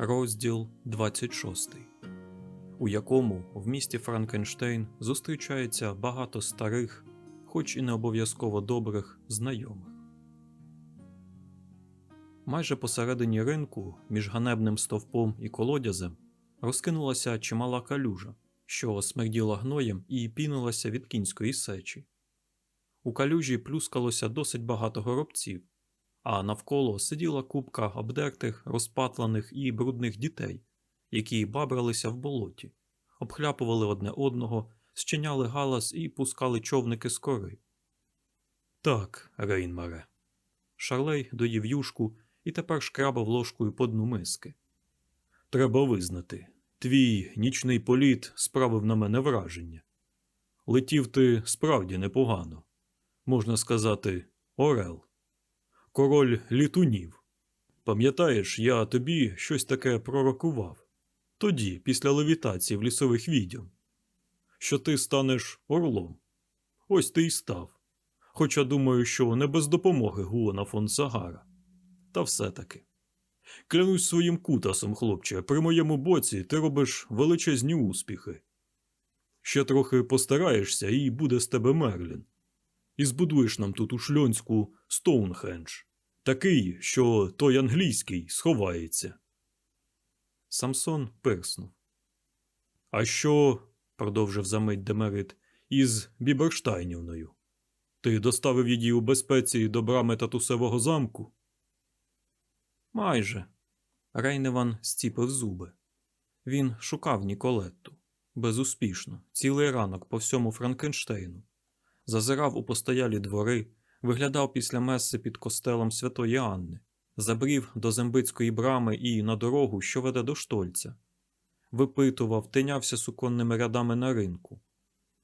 Розділ 26, у якому в місті Франкенштейн зустрічається багато старих, хоч і не обов'язково добрих, знайомих. Майже посередині ринку, між ганебним стовпом і колодязем, розкинулася чимала калюжа, що смерділа гноєм і пінилася від кінської сечі. У калюжі плюскалося досить багато горобців, а навколо сиділа купка обдертих, розпатланих і брудних дітей, які бабралися в болоті, обхляпували одне одного, зчиняли галас і пускали човники з кори. Так, Рейнмаре. Шарлей доїв юшку і тепер шкрабав ложкою по дну миски. Треба визнати, твій нічний політ справив на мене враження. Летів ти справді непогано. Можна сказати, Орел король літунів. Пам'ятаєш, я тобі щось таке пророкував тоді, після левітації в лісових відьом, що ти станеш орлом. Ось ти й став. Хоча думаю, що не без допомоги Гуона фон Сагара. Та все-таки. Клянусь своїм кутасом, хлопче, при моєму боці ти робиш величезні успіхи. Ще трохи постараєшся, і буде з тебе Мерлін. І збудуєш нам тут у шльонську Стоунхендж. Такий, що той англійський сховається. Самсон пирснув. А що, продовжив замить Демерит, із Біберштайнівною? Ти доставив її у безпеці до брами татусевого замку? Майже. Рейневан стіпив зуби. Він шукав Ніколетту. Безуспішно, цілий ранок по всьому Франкенштейну. Зазирав у постоялі двори, виглядав після меси під костелом Святої Анни, забрів до Зембицької брами і на дорогу, що веде до Штольця, випитував, тинявся суконними рядами на ринку,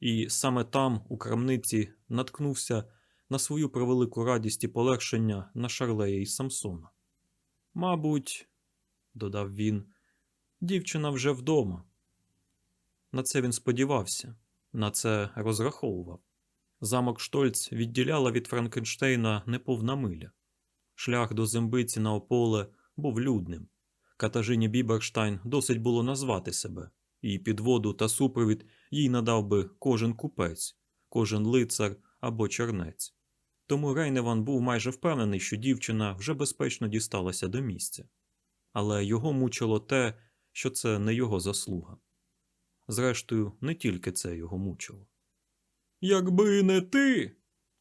і саме там, у крамниці, наткнувся на свою превелику радість і полегшення на Шарлея і Самсона. Мабуть, додав він, дівчина вже вдома. На це він сподівався, на це розраховував. Замок Штольц відділяла від Франкенштейна неповна миля. Шлях до зембиці на ополе був людним. Катажині Біберштайн досить було назвати себе, і підводу та супровід їй надав би кожен купець, кожен лицар або чернець. Тому Рейневан був майже впевнений, що дівчина вже безпечно дісталася до місця. Але його мучило те, що це не його заслуга. Зрештою, не тільки це його мучило. Якби не ти.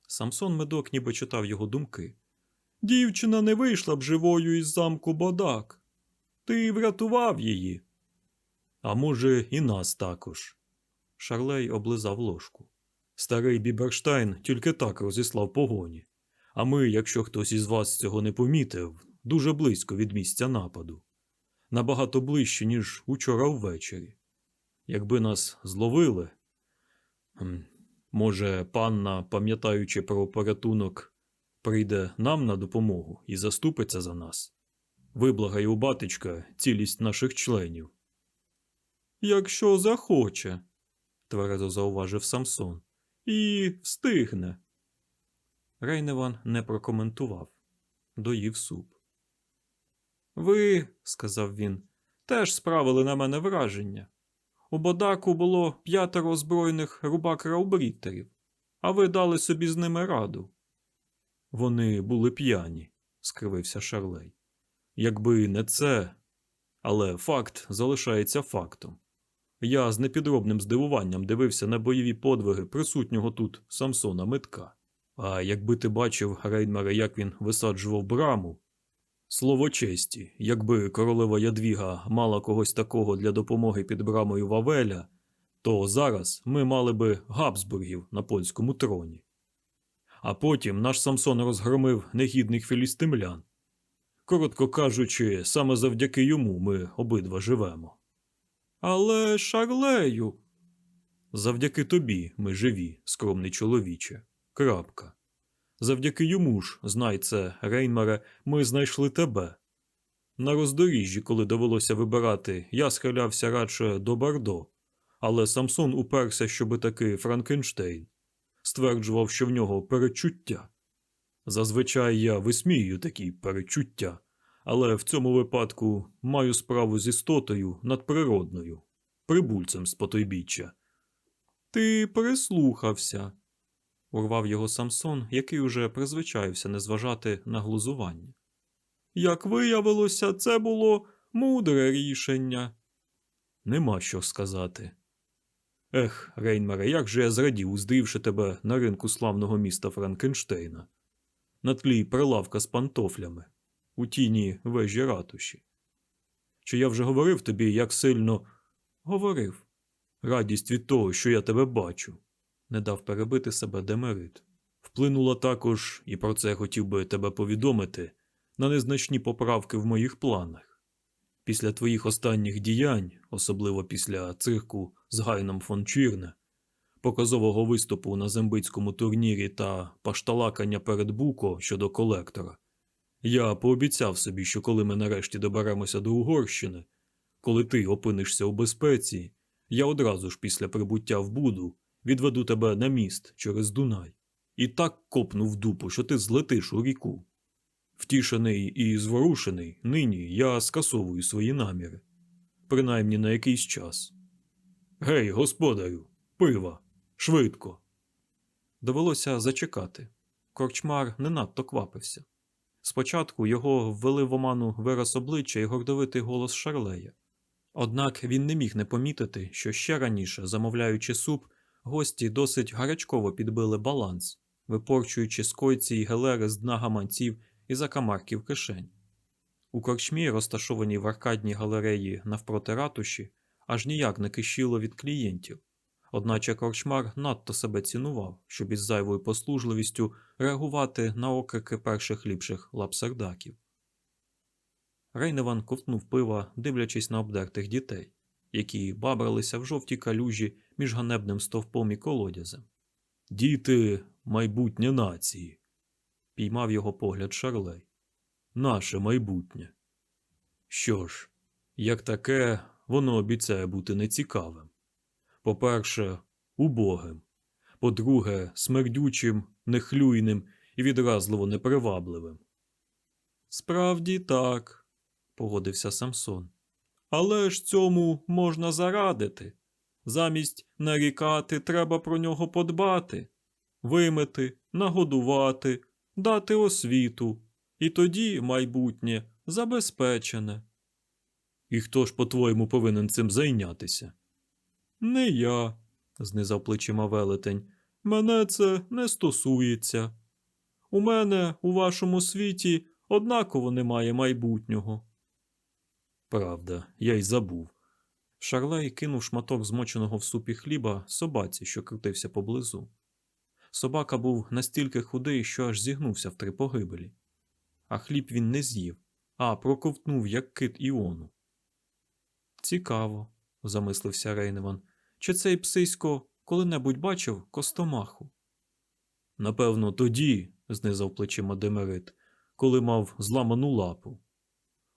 Самсон медок ніби читав його думки. Дівчина не вийшла б живою із замку Бодак. Ти врятував її. А може, і нас також. Шарлей облизав ложку. Старий Біберштайн тільки так розіслав погоні. А ми, якщо хтось із вас цього не помітив, дуже близько від місця нападу. Набагато ближче, ніж учора ввечері. Якби нас зловили. Може, панна, пам'ятаючи про порятунок, прийде нам на допомогу і заступиться за нас. Виблагає у батечка цілість наших членів. Якщо захоче, тверезо зауважив Самсон, і встигне. Рейневан не прокоментував, доїв суп. Ви, сказав він, теж справили на мене враження. У Бодаку було п'ятеро озброєних рубак-раубріттерів, а ви дали собі з ними раду. Вони були п'яні, скривився Шарлей. Якби не це, але факт залишається фактом. Я з непідробним здивуванням дивився на бойові подвиги присутнього тут Самсона Митка. А якби ти бачив, Рейнмере, як він висаджував браму, Слово честі, якби королева Ядвіга мала когось такого для допомоги під брамою Вавеля, то зараз ми мали би Габсбургів на польському троні. А потім наш Самсон розгромив негідних філістимлян. Коротко кажучи, саме завдяки йому ми обидва живемо. Але шарлею. Завдяки тобі ми живі, скромний чоловіче. Крапка. Завдяки йому ж, знай це, Рейнмаре, ми знайшли тебе. На роздоріжжі, коли довелося вибирати, я схилявся радше до Бардо, але Самсон уперся, щоби таки Франкенштейн, стверджував, що в нього перечуття. Зазвичай я висміюю такі перечуття, Але в цьому випадку маю справу з істотою надприродною, прибульцем з потойбіччя. Ти прислухався, урвав його Самсон, який уже призвичаївся не зважати на глузування. Як виявилося, це було мудре рішення. Нема що сказати. Ех, Рейнмере, як же я зрадів, уздрівши тебе на ринку славного міста Франкенштейна, на тлі прилавка з пантофлями, у тіні вежі ратуші. Чи я вже говорив тобі, як сильно говорив? Радість від того, що я тебе бачу, не дав перебити себе Демерит. Вплинула також, і про це хотів би тебе повідомити, на незначні поправки в моїх планах. Після твоїх останніх діянь, особливо після цирку з Гайном фон Чірне, показового виступу на зембицькому турнірі та пашталакання перед Буко щодо колектора, я пообіцяв собі, що коли ми нарешті доберемося до Угорщини, коли ти опинишся у безпеці, я одразу ж після прибуття в Буду відведу тебе на міст через Дунай і так копну в дупу, що ти злетиш у ріку. Втішений і зворушений, нині я скасовую свої наміри, принаймні на якийсь час. Гей, господарю, пива, швидко. Довелося зачекати. Корчмар не надто квапився. Спочатку його ввели в оману вираз обличчя і гордовитий голос Шарлея. Однак він не міг не помітити, що ще раніше, замовляючи суп, гості досить гарячково підбили баланс, випорчуючи з койці й гелери з дна гаманців і закамарків кишень. У корчмі, розташованій в аркадній галереї навпроти ратуші, аж ніяк не кишіло від клієнтів. Одначе корчмар надто себе цінував, щоб із зайвою послужливістю реагувати на окрики перших ліпших лапсердаків. Рейневан ковтнув пива, дивлячись на обдертих дітей, які бабралися в жовтій калюжі між ганебним стовпом і колодязем. Діти майбутнє нації, піймав його погляд Шарлей. Наше майбутнє. Що ж, як таке, воно обіцяє бути нецікавим. По-перше, убогим, по-друге, смердючим, нехлюйним і відразливо непривабливим. Справді так, погодився Самсон. Але ж цьому можна зарадити. Замість нарікати треба про нього подбати, вимити, нагодувати, дати освіту, і тоді майбутнє забезпечене. І хто ж, по-твоєму, повинен цим зайнятися? Не я, знизав плечима велетень. Мене це не стосується. У мене у вашому світі однаково немає майбутнього. Правда, я й забув. Шарлей кинув шматок змоченого в супі хліба собаці, що крутився поблизу. Собака був настільки худий, що аж зігнувся в три погибелі. А хліб він не з'їв, а проковтнув, як кит Іону. Цікаво, замислився Рейневан, чи цей псисько коли-небудь бачив костомаху? Напевно, тоді, знизав плечима Демерит, коли мав зламану лапу.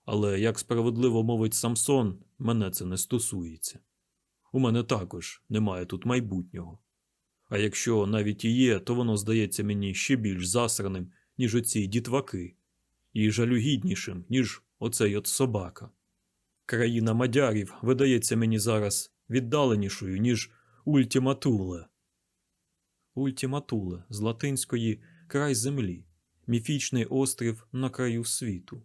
Але, як справедливо мовить Самсон, мене це не стосується. У мене також немає тут майбутнього. А якщо навіть і є, то воно здається мені ще більш засраним, ніж оці дітваки, і жалюгіднішим, ніж оцей от собака. Країна мадярів видається мені зараз віддаленішою, ніж Ультіматуле. Ультіматуле з латинської край землі, міфічний острів на краю світу.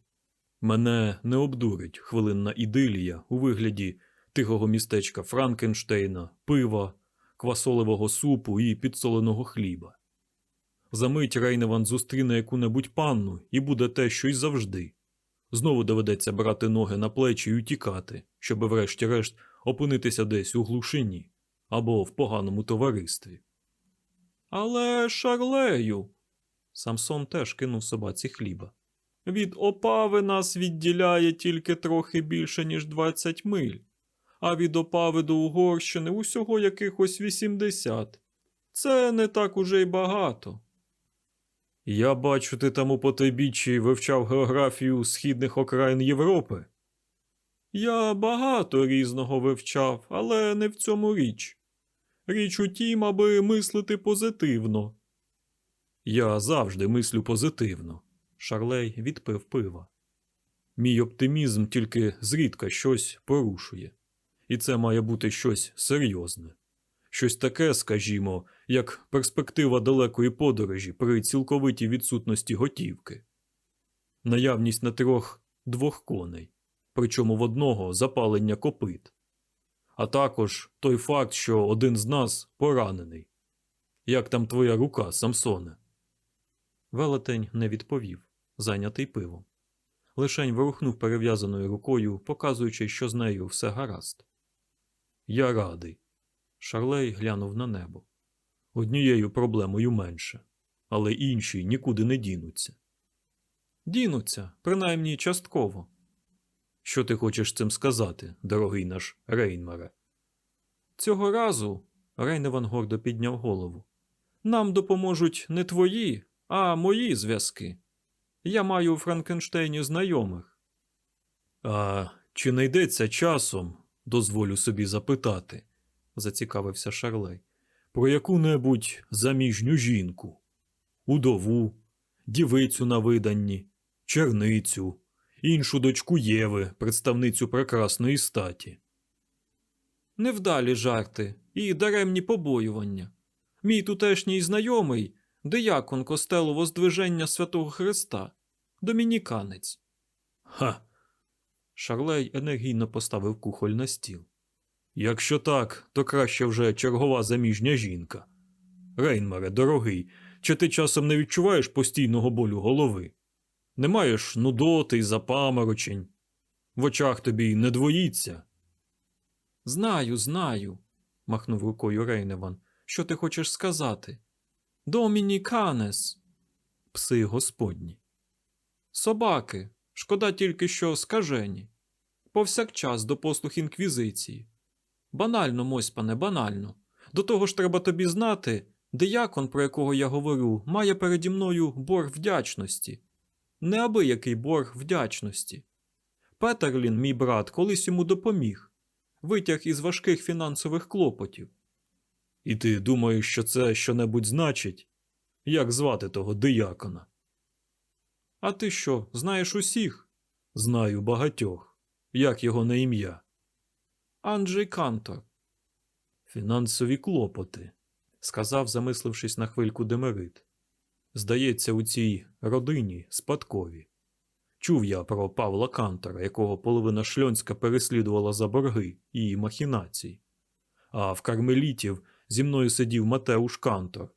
Мене не обдурить хвилинна ідилія у вигляді тихого містечка Франкенштейна, пива, квасолевого супу і підсоленого хліба. Замить Рейневан зустріне яку-небудь панну і буде те, що й завжди. Знову доведеться брати ноги на плечі і утікати, щоб врешті-решт опинитися десь у глушині або в поганому товаристві. Але шарлею. Самсон теж кинув собаці хліба. Від опави нас відділяє тільки трохи більше, ніж 20 миль, а від опави до Угорщини усього якихось 80. Це не так уже й багато. Я бачу, ти там у потойбіччі вивчав географію східних окраїн Європи. Я багато різного вивчав, але не в цьому річ. Річ у тім, аби мислити позитивно. Я завжди мислю позитивно. Шарлей відпив пива. Мій оптимізм тільки зрідка щось порушує. І це має бути щось серйозне. Щось таке, скажімо, як перспектива далекої подорожі при цілковитій відсутності готівки. Наявність на трьох двох коней, причому в одного запалення копит. А також той факт, що один з нас поранений. Як там твоя рука, Самсоне? Велетень не відповів, зайнятий пивом. Лишень ворухнув перев'язаною рукою, показуючи, що з нею все гаразд. Я радий. Шарлей глянув на небо. Однією проблемою менше, але інші нікуди не дінуться. Дінуться, принаймні частково. Що ти хочеш цим сказати, дорогий наш Рейнмаре? Цього разу, Рейневан гордо підняв голову. Нам допоможуть не твої, а мої зв'язки. Я маю у Франкенштейні знайомих. А чи не йдеться часом, дозволю собі запитати, зацікавився Шарлей, про яку-небудь заміжню жінку, удову, дівицю на виданні, черницю, іншу дочку Єви, представницю прекрасної статі. Невдалі жарти і даремні побоювання. Мій тутешній знайомий, диякон костелу Воздвиження Святого Христа, домініканець. Ха. Шарлей енергійно поставив кухоль на стіл. Якщо так, то краще вже чергова заміжня жінка. Рейнмаре, дорогий, чи ти часом не відчуваєш постійного болю голови? Не маєш нудоти й запаморочень? В очах тобі не двоїться? Знаю, знаю, махнув рукою Рейневан. Що ти хочеш сказати? Домініканес. Пси господні. Собаки. Шкода тільки, що скажені. Повсякчас до послуг інквізиції. Банально, Мойспане, банально. До того ж треба тобі знати, диякон, про якого я говорю, має переді мною борг вдячності. Неабиякий борг вдячності. Петерлін, мій брат, колись йому допоміг, витяг із важких фінансових клопотів. І ти думаєш, що це щонебудь значить? Як звати того диякона? А ти що, знаєш усіх? Знаю багатьох. Як його на ім'я? Анджей Кантор. Фінансові клопоти, сказав, замислившись на хвильку Демерит. Здається, у цій родині спадкові. Чув я про Павла Кантора, якого половина шльонська переслідувала за борги і махінації. А в кармелітів зі мною сидів Матеуш Кантор,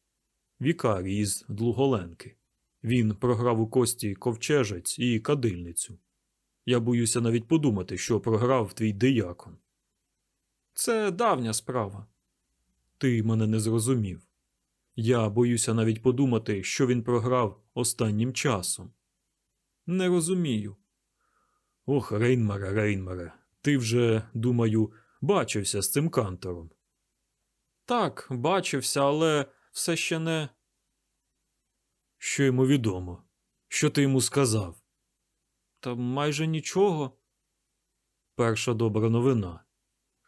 вікарій із Длуголенки. Він програв у кості ковчежець і кадильницю. Я боюся навіть подумати, що програв твій диякон. Це давня справа. Ти мене не зрозумів. Я боюся навіть подумати, що він програв останнім часом. Не розумію. Ох, Рейнмаре, Рейнмаре, ти вже, думаю, бачився з цим кантором. Так, бачився, але все ще не. Що йому відомо? Що ти йому сказав? Та майже нічого. Перша добра новина.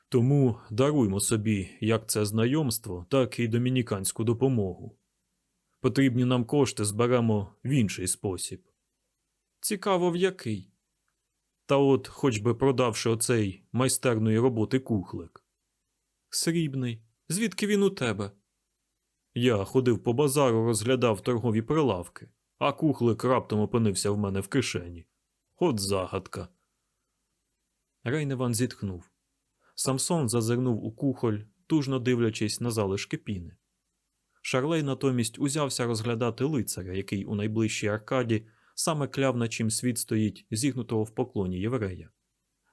Тому даруймо собі як це знайомство, так і домініканську допомогу. Потрібні нам кошти зберемо в інший спосіб. Цікаво, в який. Та от, хоч би продавши оцей майстерної роботи кухлик. Срібний. Звідки він у тебе? Я ходив по базару, розглядав торгові прилавки, а кухлик раптом опинився в мене в кишені. От загадка. Рейневан зітхнув. Самсон зазирнув у кухоль, тужно дивлячись на залишки піни. Шарлей натомість узявся розглядати лицаря, який у найближчій аркаді саме кляв, на чим світ стоїть, зігнутого в поклоні єврея.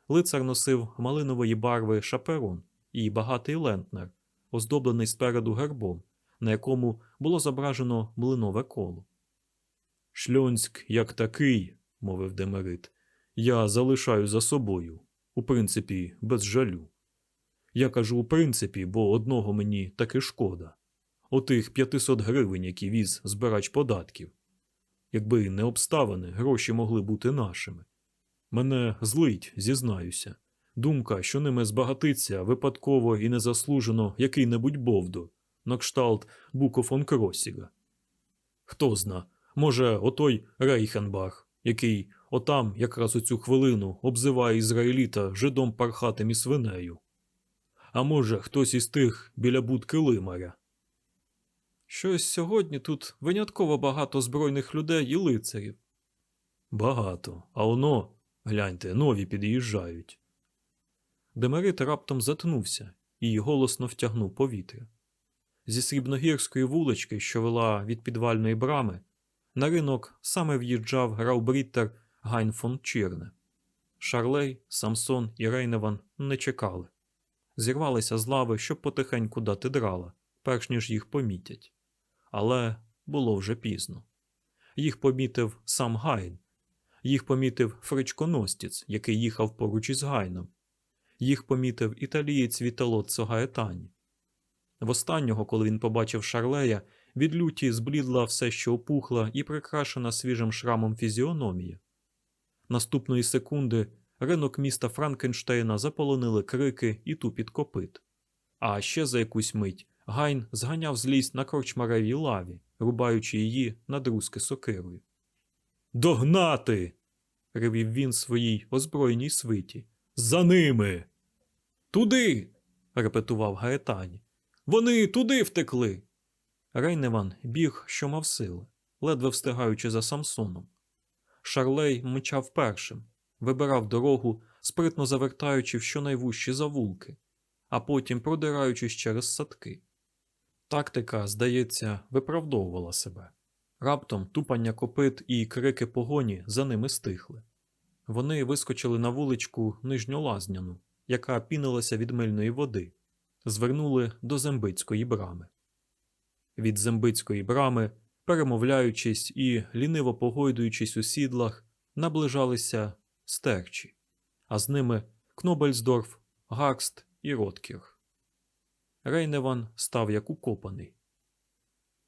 Лицар носив малинової барви шаперон і багатий лентнер, оздоблений спереду гербом, на якому було зображено млинове коло. Шльонськ як такий, мовив Демерит, я залишаю за собою, у принципі, без жалю. Я кажу у принципі, бо одного мені таки шкода. Отих 500 гривень, які віз збирач податків. Якби не обставини, гроші могли бути нашими. Мене злить, зізнаюся. Думка, що ними збагатиться випадково і незаслужено який-небудь бовдур, на кшталт Буко фон Кросіга. Хто зна, може, отой Рейхенбах, який Отам якраз у цю хвилину обзиває ізраїліта жидом пархатим і свинею. А може, хтось із тих біля будки лимаря. Щось сьогодні тут винятково багато збройних людей і лицарів. Багато, а воно, гляньте, нові під'їжджають. Демерит раптом затнувся і голосно втягнув повітря. Зі срібногірської вулички, що вела від підвальної брами, на ринок саме в'їжджав граубріттер Гайн фон Чірне. Шарлей, Самсон і Рейневан не чекали. Зірвалися з лави, щоб потихеньку дати драла, перш ніж їх помітять. Але було вже пізно. Їх помітив сам Гайн. Їх помітив фричконостіц, який їхав поруч із Гайном. Їх помітив італієць Віталоццо Гаетані. Востаннього, коли він побачив Шарлея, від люті зблідла все, що опухла і прикрашена свіжим шрамом фізіономія. Наступної секунди ринок міста Франкенштейна заполонили крики і тупіт копит. А ще за якусь мить Гайн зганяв злість на корчмаревій лаві, рубаючи її на друзки сокирою. Догнати. ревів він своїй озброєній свиті. За ними. Туди. репетував Гаетані. Вони туди втекли. Рейневан біг, що мав сили, ледве встигаючи за Самсоном. Шарлей мчав першим, вибирав дорогу, спритно завертаючи в щонайвужчі завулки, а потім продираючись через садки. Тактика, здається, виправдовувала себе. Раптом тупання копит і крики погоні за ними стихли. Вони вискочили на вуличку нижньолазняну, яка пінилася від мильної води, звернули до Зембицької брами. Від Зембицької брами, перемовляючись і ліниво погойдуючись у сідлах, наближалися стерчі, а з ними Кнобельсдорф, Гакст і Роткірх. Рейневан став як укопаний.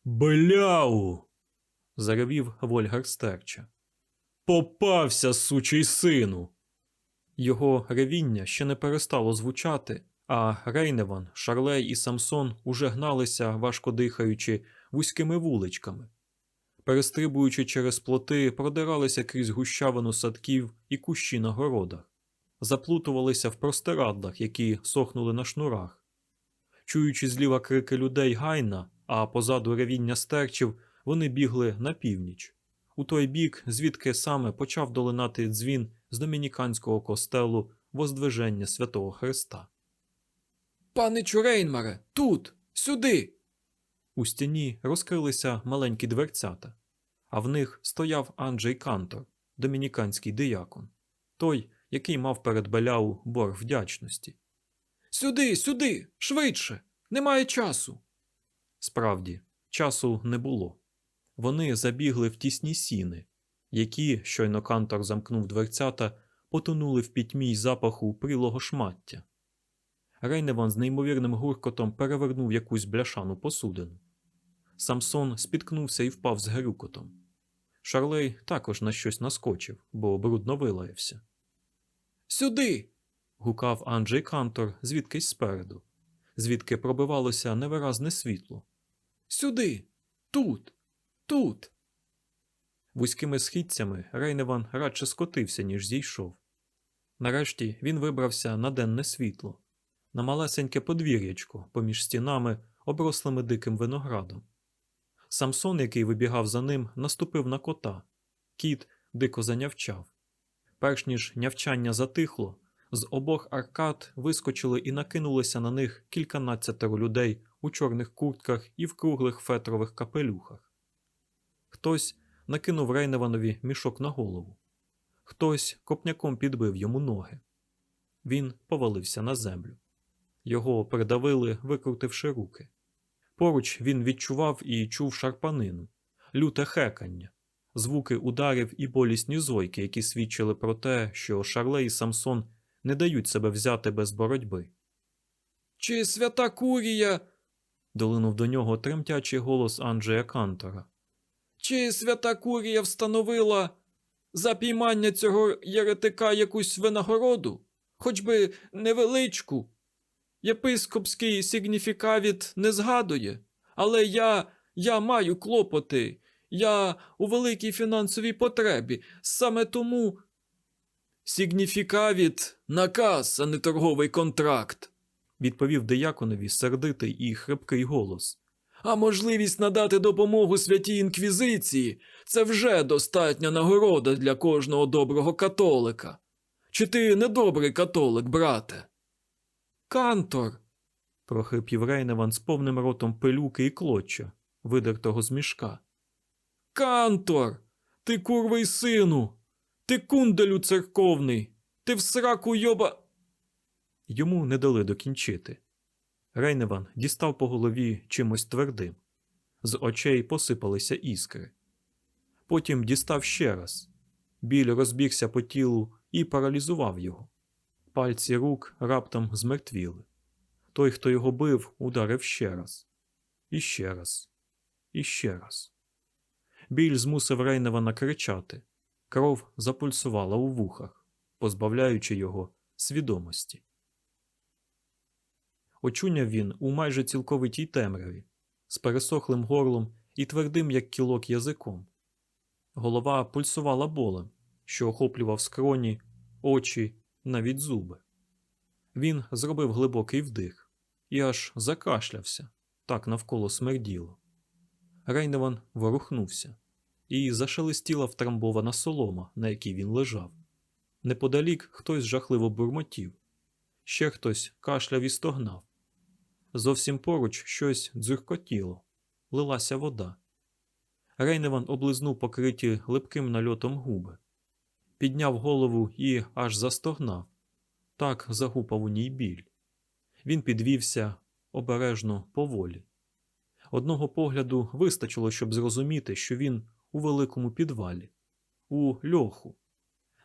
Бляу. заревів Вольгар Стерча. Попався, сучий сину. Його ревіння ще не перестало звучати, а Рейневан, Шарлей і Самсон уже гналися, важко дихаючи, вузькими вуличками. Перестрибуючи через плоти, продиралися крізь гущавину садків і кущі на городах, заплутувалися в простирадлах, які сохнули на шнурах. Чуючи зліва крики людей гайна, а позаду ревіння стерчів, вони бігли на північ. У той бік, звідки саме почав долинати дзвін з домініканського костелу Воздвиження Святого Христа. Паничу Рейнмаре, тут, сюди. У стіні розкрилися маленькі дверцята, а в них стояв Анджей Кантор, домініканський диякон, той, який мав перед Беляу борг вдячності. Сюди, сюди, швидше. Немає часу. Справді, часу не було. Вони забігли в тісні сіни, які, щойно Кантор замкнув дверцята, потонули в пітьмі й запаху прилого шмаття. Рейневан з неймовірним гуркотом перевернув якусь бляшану посудину. Самсон спіткнувся і впав з грюкотом. Шарлей також на щось наскочив, бо брудно вилаявся. Сюди. Гукав Анджей Кантор звідкись спереду, звідки пробивалося невиразне світло. Сюди. Тут. Тут. Вузькими східцями Рейневан радше скотився, ніж зійшов. Нарешті він вибрався на денне світло, на малесеньке подвір'ячко поміж стінами, оброслими диким виноградом. Самсон, який вибігав за ним, наступив на кота. Кіт дико занявчав. Перш ніж нявчання затихло, з обох аркад вискочили і накинулися на них кільканадцятеро людей у чорних куртках і в круглих фетрових капелюхах. Хтось накинув Рейневанові мішок на голову. Хтось копняком підбив йому ноги. Він повалився на землю. Його придавили, викрутивши руки. Поруч він відчував і чув шарпанину, люте хекання, звуки ударів і болісні зойки, які свідчили про те, що Шарлей і Самсон не дають себе взяти без боротьби. Чи свята Курія, Долинув до нього тремтячий голос Анджея Кантора. Чи свята Курія встановила за піймання цього єретика якусь винагороду, хоч би невеличку. Єпископський сигніфікавіт не згадує, але я, я маю клопоти, Я у великій фінансовій потребі. Саме тому. Сігніфікавіт наказ, а не торговий контракт. відповів дияконові сердитий і хрипкий голос. А можливість надати допомогу святій інквізиції це вже достатня нагорода для кожного доброго католика. Чи ти недобрий католик, брате? Кантор. прохрипів Рейневан з повним ротом пилюки і клоча, видертого з мішка. Кантор. Ти курвий сину. Ти кунделю церковний. Ти в сраку йоба. Йому не дали докінчити. Рейневан дістав по голові чимось твердим. З очей посипалися іскри. Потім дістав ще раз. Біль розбігся по тілу і паралізував його. Пальці рук раптом змертвіли. Той, хто його бив, ударив ще раз. І ще раз. І ще раз. Біль змусив Рейневана кричати. Кров запульсувала у вухах, позбавляючи його свідомості. Очуняв він у майже цілковитій темряві, з пересохлим горлом і твердим, як кілок язиком. Голова пульсувала болем, що охоплював скроні, очі, навіть зуби. Він зробив глибокий вдих і аж закашлявся, так навколо смерділо. Рейневан ворухнувся, і зашелестіла втрамбована солома, на якій він лежав. Неподалік хтось жахливо бурмотів, ще хтось кашляв і стогнав. Зовсім поруч щось дзюркотіло, лилася вода. Рейневан облизнув покриті липким нальотом губи, підняв голову і аж застогнав. Так загупав у ній біль. Він підвівся обережно поволі. Одного погляду вистачило, щоб зрозуміти, що він у великому підвалі, у льоху,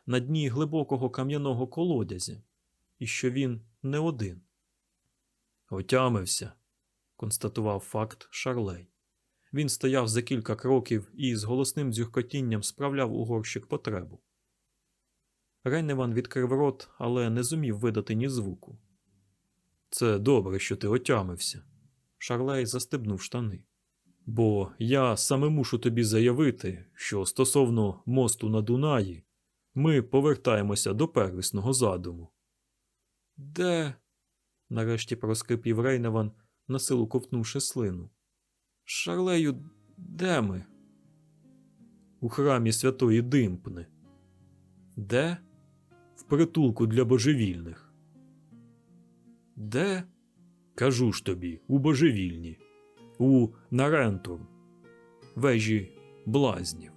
на дні глибокого кам'яного колодязя, і що він не один. Отямився, констатував факт Шарлей. Він стояв за кілька кроків і з голосним дзюркотінням справляв у горщик потребу. Рейневан відкрив рот, але не зумів видати ні звуку. Це добре, що ти отямився. Шарлей застебнув штани. Бо я саме мушу тобі заявити, що стосовно мосту на Дунаї, ми повертаємося до первісного задуму. Де? Нарешті проскрипів Рейневан, насилу ковтнувши слину. Шарлею, де ми? У храмі святої Димпни, Де? в притулку для божевільних. Де? Кажу ж тобі, у божевільні, у Нарентур, вежі блазнів.